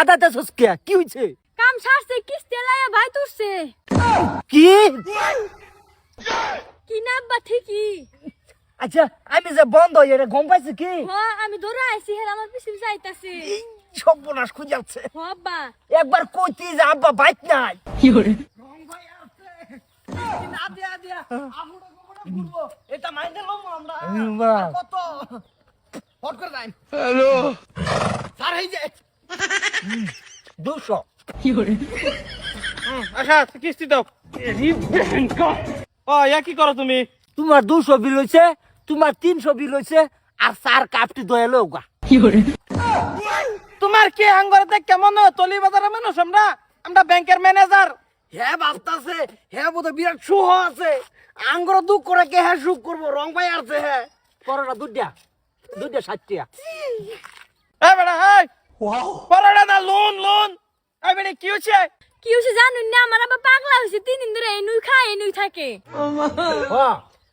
কাদাতে সস্কিয়া কি হইছে? কাম সারছে কিস্তি লাইয়া ভাই তুলছে কি? কি না আব্বা ঠিকই। আচ্ছা আমি যে বন্ধ এটা গম পাইছি কি? হ আমি ধরে আইছি হের আমার পিছে পিছে আইতাছে সর্বনাশ খুঁজাচ্ছে হ আব্বা। একবার কইতি যে আব্বা বাইক নাই। এটা মাইন্ডে লম আমরা। কত? হট করে হ্যালো। স্যার এই যে দুশো। আচ্ছা কিস্তি দাও। ও ইয়া কি করো তুমি? তোমার দুশো বিল হয়েছে তোমার তিনশো বিল হয়েছে আর চার কাপটি দয়ালো গা। তোমার কি আঙ্গরতে কেমন? তলি বাজারে মানুষ আমরা। আমরা ব্যাংকের ম্যানেজার। হ্যাঁ ভাবতাছে হ্যাঁ বোধ বিরাট সুহ আছে। আঙ্গর দুঃখ করে কে হ্যাঁ সুখ করব? রং পাই আসছে হ্যাঁ পরোটা দুটা দুটা ষাটটিয়া এই বেটা এই পরোটা না লোন লোন এই বেটা কি হচ্ছে? কি জানুন না আমার পাগলা হইছে তিন দিন ধরে এই নুই খায় এই নুই থাকে। হ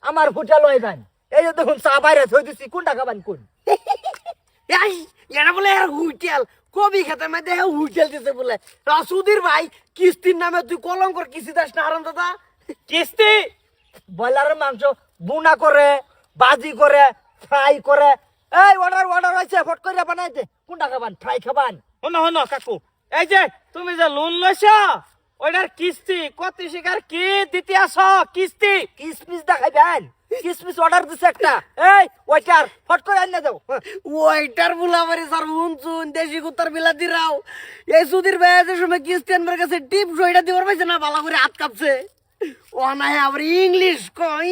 আমার ফুটা লয় বান। এই যে দেখুন চা বাইরে থই দিছি কোন টাকা বান কোন? এই এটা বলে আর হুইটেল। কবি খেতে মধ্যে হ্যাঁ হুইটেল দিতে বলে। রাসুদির ভাই কিস্তির নামে তুই কলম কর কিস্তি দাস না হারান দাদা? কিস্তি? ব্রয়লারের মাংস বুনা করে বাজি করে ফ্রাই করে এই অর্ডার অর্ডার হয়েছে ফট করে বানাইতে কোন টাকা বান ফ্রাই খাবান? হনো হনো কাকু। এই যে তুমি যে লোন লইছ ওইটার কিস্তি কত শিকার কি দিতে আসো? কিস্তি। কিসমিস দেখাইবেন? কিসমিস অর্ডার দিছে একটা। এই ওইটার ফট করে আনিয়ে দাও। ওইটার বুলাবারি স্যার শুনছুন দেশি কুত্তার বিলাতি রাও। এই সুধীর ভাই যে সময় কিস্তি আনবার কাছে টিপ সইটা দিবার পাইছে না ভালো করে হাত কাঁপছে। ও না হ্যাঁ আবার ইংলিশ কই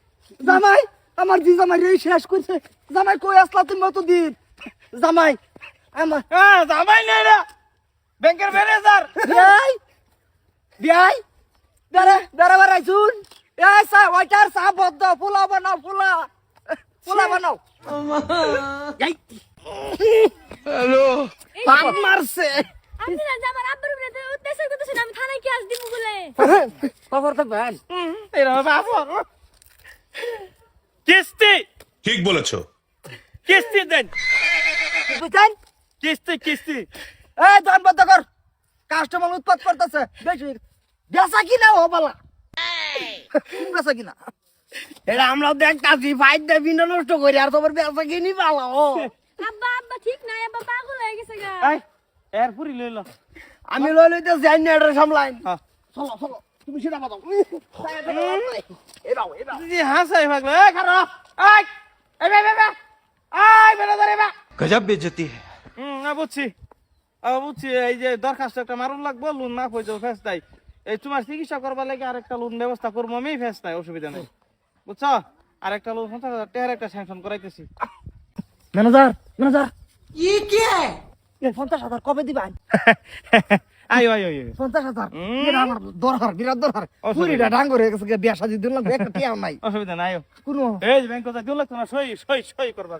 জামাই আমার জি জামাই রে শেষ করছে। জামাই কই আসলা তুমি অতদিন? জামাই আমার হ্যাঁ জামাই নেই না ব্যাংকের ম্যানেজার। বিয়াই বিয়াই দাঁড়া দাঁড়া বাড়াইছুন এই সা ওইটার চা বদ্ধ ফুলা বানাও ফুলা ফুলা বানাও। যাই পাপ মারছে। আমি না যে আমার আব্বার উপরে উদ্দেশ্য করতেছেন আমি থানায় কি আজ দিব বলে? খবর থাকবেন এরকম বাপর কিস্তি। ঠিক বলেছ। কিস্তি দেন। বুঝছেন কিস্তি কিস্তি। এই দোকান বন্ধ কর। কাস্টমার উৎপাদ করতেছে। বেশি। বেচা কিনা ও বালা। বেচা কিনা। এটা আমরা দেখতাছি ফাইট দে বিনা নষ্ট করি আর তোমার ব্যবসা কিনি পালা ও। আব্বা আব্বা ঠিক নাই আব্বা পাগল হয়ে গেছে গা। এই এর পুরি লইল। আমি লই লইতে যাই না এটা সামলাই হ্যাঁ। চলো চলো তুমি সেটা বাদাও আই এ বে বে আই বেটা ধরে বা গজব বেজতি হুম না বুঝছি। আবার বুঝছি এই যে দরখাস্ত একটা মারুন লাগবো লোন না হয়ে যাব তাই এই তোমার চিকিৎসা করবার লাগে আরেকটা লোন ব্যবস্থা করব আমি ফেস অসুবিধা নেই। বুঝছ? আরেকটা লোন পঞ্চাশ হাজার টাকার একটা স্যাংশন করাইতেছি। ম্যানেজার ম্যানেজার ই কে? পঞ্চাশ হাজার কবে দিবা? আয় আয় আয় পঞ্চাশ হাজার। আমার দরকার বিরাট দরকার পুরিটা ডাঙ্গর হয়ে গেছে বিয়া সাজি দিলাম একটা টিয়াও নাই। অসুবিধা নাই কোনো এই ব্যাংক কথা দিল না সই সই সই করবা।